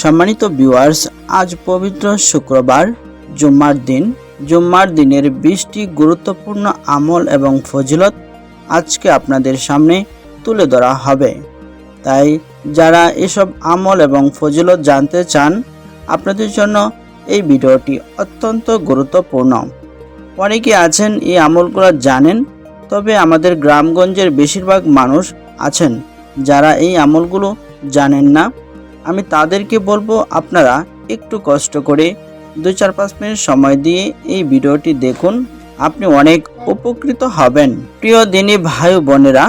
সম্মানিত ভিউয়ার্স, আজ পবিত্র শুক্রবার, জুম্মার দিন। জুম্মার দিনের বিশটি গুরুত্বপূর্ণ আমল এবং ফজিলত আজকে আপনাদের সামনে তুলে ধরা হবে। তাই, যারা এসব আমল এবং ফজিলত জানতে চান, আপনাদের জন্য এই ভিডিওটি অত্যন্ত গুরুত্বপূর্ণ। অনেকে আছেন, এই আমলগুলো জানেন তবে আমাদের গ্রামগঞ্জের বেশিরভাগ মানুষ আছেন, যারা এই আমলগুলো জানেন না। আমি তাদেরকে বলব, আপনারা একটু কষ্ট করে দুই চার পাঁচ মিনিট সময় দিয়ে এই ভিডিওটি দেখুন। আপনি অনেক উপকৃত হবেন। প্রিয় দিনী ভাই বোনেরা,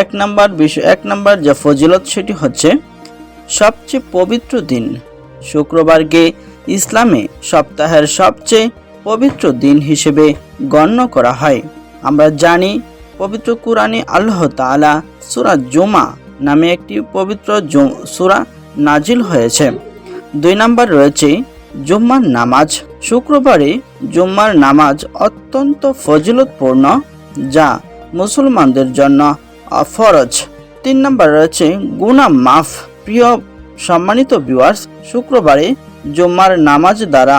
এক নাম্বার বিষয়, এক নাম্বার যে ফজিলত সেটি হচ্ছে, সবচেয়ে পবিত্র দিন শুক্রবারকে ইসলামে সপ্তাহের সবচেয়ে পবিত্র দিন হিসেবে গণ্য করা হয়। আমরা জানি পবিত্র কুরআনে আল্লাহ তাআলা সূরা জুমা নামে একটি পবিত্র সূরা নাজিল হয়েছে। দুই নাম্বার রয়েছে, জুম্মার নামাজ। শুক্রবারে জুম্মার নামাজ অত্যন্ত ফজিলতপূর্ণ, যা মুসলমানদের জন্য ফরজ তিন নাম্বার রয়েছে গুনা মাফ। প্রিয় সম্মানিত ভিউয়ার্স শুক্রবারে জুম্মার নামাজ দ্বারা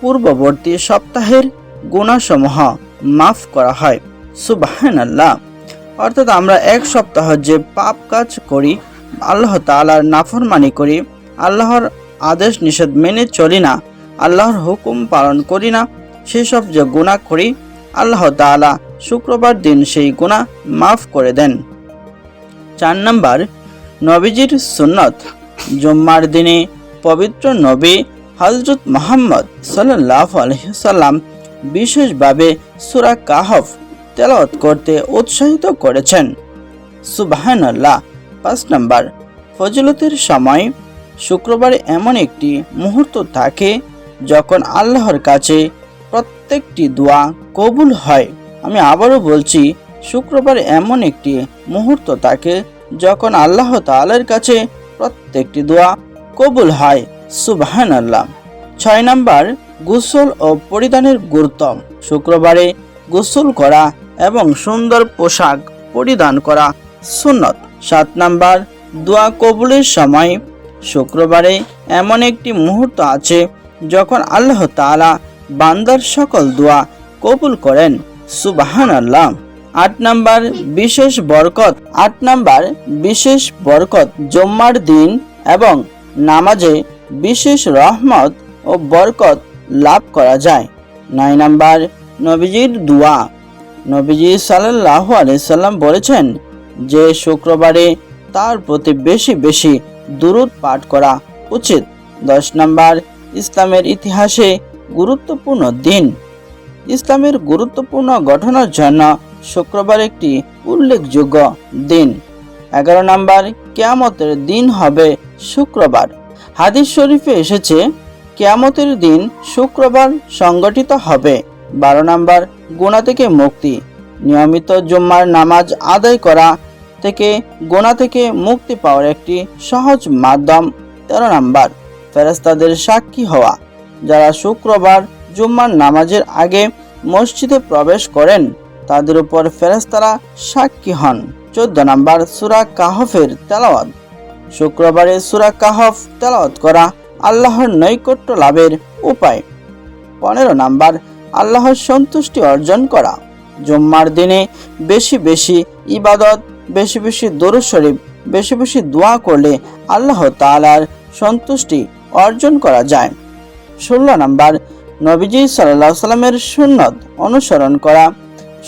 পূর্ববর্তী সপ্তাহের গুণাসমূহ মাফ করা হয়। সুবাহান আল্লাহ অর্থাৎ আমরা এক সপ্তাহ যে পাপ কাজ করি, আল্লাহ তাআলার নাফরমানি করি, আল্লাহর আদেশ নিষেধ মেনে চলি না, আল্লাহর হুকুম পালন করি না, সেসব যে গুণা করি, আল্লাহ তাআলা শুক্রবার দিন সেই গুণা মাফ করে দেন। চার নম্বর, নবীজির সুন্নত। জুম্মার দিনে পবিত্র নবী হজরত মোহাম্মদ সাল্লাহ আলহিসাল্লাম বিশেষভাবে সুরা কাহফ তেলাওয়াত করতে উৎসাহিত করেছেন। সুবাহান আল্লাহ পাঁচ নাম্বার, ফজিলতের সময় শুক্রবারে এমন একটি মুহূর্ত থাকে যখন আল্লাহর কাছে প্রত্যেকটি দোয়া কবুল হয়। আমি আবারও বলছি, শুক্রবার এমন একটি মুহূর্ত থাকে যখন আল্লাহ তালের কাছে প্রত্যেকটি দোয়া কবুল হয়। সুবাহান আল্লাহ ছয় নাম্বার, গোসল ও পরিধানের গুরুত্ব। শুক্রবারে গোসল করা এবং সুন্দর পোশাক পরিধান করা সুন্নত। সাত নাম্বার, দোয়া কবুলের সময় শুক্রবারে এমন একটি মুহূর্ত আছে যখন আল্লাহ তাআলা বান্দার সকল দোয়া কবুল করেন। সুবাহান আল্লাহ আট নাম্বার, বিশেষ বরকত। আট নাম্বার, বিশেষ বরকত জম্মার দিন এবং নামাজে বিশেষ রহমত ও বরকত লাভ করা যায়। নয় নাম্বার, নবীজির দোয়া। নবীজি সাল্লাহ আলাইসাল্লাম বলেছেন যে শুক্রবারে তার প্রতি বেশি বেশি দুরুদ পাঠ করা উচিত। দশ নম্বর, ইসলামের ইতিহাসে গুরুত্বপূর্ণ দিন। ইসলামের গুরুত্বপূর্ণ ঘটনার জন্য শুক্রবার একটি উল্লেখযোগ্য দিন। এগারো নাম্বার, কেয়ামতের দিন হবে শুক্রবার। হাদিস শরীফে এসেছে, কেয়ামতের দিন শুক্রবার সংগঠিত হবে। বারো নাম্বার গোনা থেকে মুক্তি। নিয়মিত জুম্মার নামাজ আদায় করা থেকে গোনা থেকে মুক্তি পাওয়ার একটি সহজ মাধ্যম। তেরো নাম্বার ফেরেস্তাদের সাক্ষী হওয়া। যারা শুক্রবার জুম্মার নামাজের আগে মসজিদে প্রবেশ করেন, তাদের উপর ফেরেস্তারা সাক্ষী হন। চোদ্দ নাম্বার, সুরা কাহফের তেলাওয়াত। শুক্রবারে সুরা কাহফ তেলাওয়াত করা আল্লাহর নৈকট্য লাভের উপায়। পনেরো নাম্বার আল্লাহর সন্তুষ্টি অর্জন করা। জুম্মার দিনে বেশি বেশি ইবাদত, বেশি বেশি দরুদ শরীফ, বেশি বেশি দোয়া করলে আল্লাহ তাআলার সন্তুষ্টি অর্জন করা যায়। ষোলো নম্বর, নবীজি সাল্লাহ সাল্লামের সুন্নত অনুসরণ করা,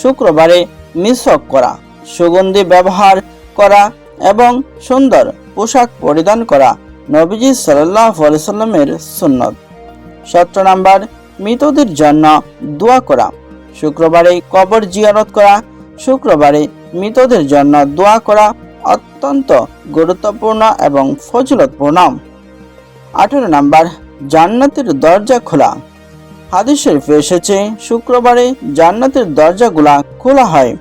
শুক্রবারে মিসক করা, সুগন্ধি ব্যবহার করা এবং সুন্দর পোশাক পরিধান করা নবীজি সাল্লাহ সাল্লামের সুন্নত। সতেরো নাম্বার মৃতদের জন্য দোয়া করা। শুক্রবারে কবর জিয়ারত করা, শুক্রবারে মৃতদের জন্য দোয়া করা অত্যন্ত গুরুত্বপূর্ণ এবং ফজিলতপূর্ণ। আঠেরো নাম্বার, জান্নাতের দরজা খোলা। হাদিস শরীফে এসেছে, শুক্রবারে জান্নাতের দরজাগুলা খোলা হয়,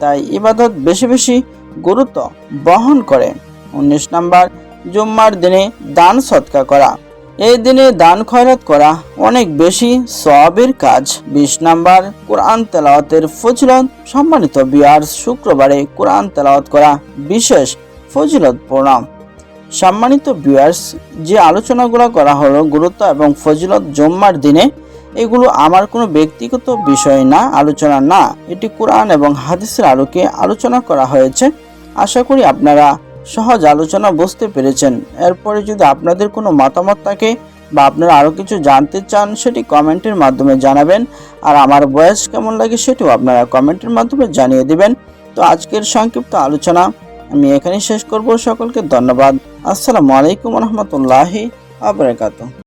তাই ইবাদত বেশি বেশি গুরুত্ব বহন করে। উনিশ নাম্বার, জুম্মার দিনে দান সৎকা করা। এই দিনে দান খয়রাত করা অনেক বেশি সবের কাজ। বিশ নাম্বার, কোরআন তেলাওয়াতের ফজিলত। সম্মানিত বিয়ার শুক্রবারে কোরআন তেলাওয়াত করা বিশেষ ফজিলত প্রণাম। সম্মানিত বিয়ার্স, যে আলোচনাগুলো করা হলো গুরুত্ব এবং ফজিলত জম্মার দিনে, এগুলো আমার কোনো ব্যক্তিগত বিষয় না, আলোচনা না। এটি কোরআন এবং হাদিসের আলোকে আলোচনা করা হয়েছে। আশা করি আপনারা সহজ আলোচনা বুঝতে পেরেছেন। এরপরে যদি আপনাদের কোনো মতামত থাকে বা আপনারা আরও কিছু জানতে চান, সেটি কমেন্টের মাধ্যমে জানাবেন। আর আমার বয়স কেমন লাগে সেটিও আপনারা কমেন্টের মাধ্যমে জানিয়ে দেবেন। তো আজকের সংক্ষিপ্ত আলোচনা আমি এখানেই শেষ করব। সকলকে ধন্যবাদ। আসসালামু আলাইকুম রহমতুল্লাহি আবরাকাতুহ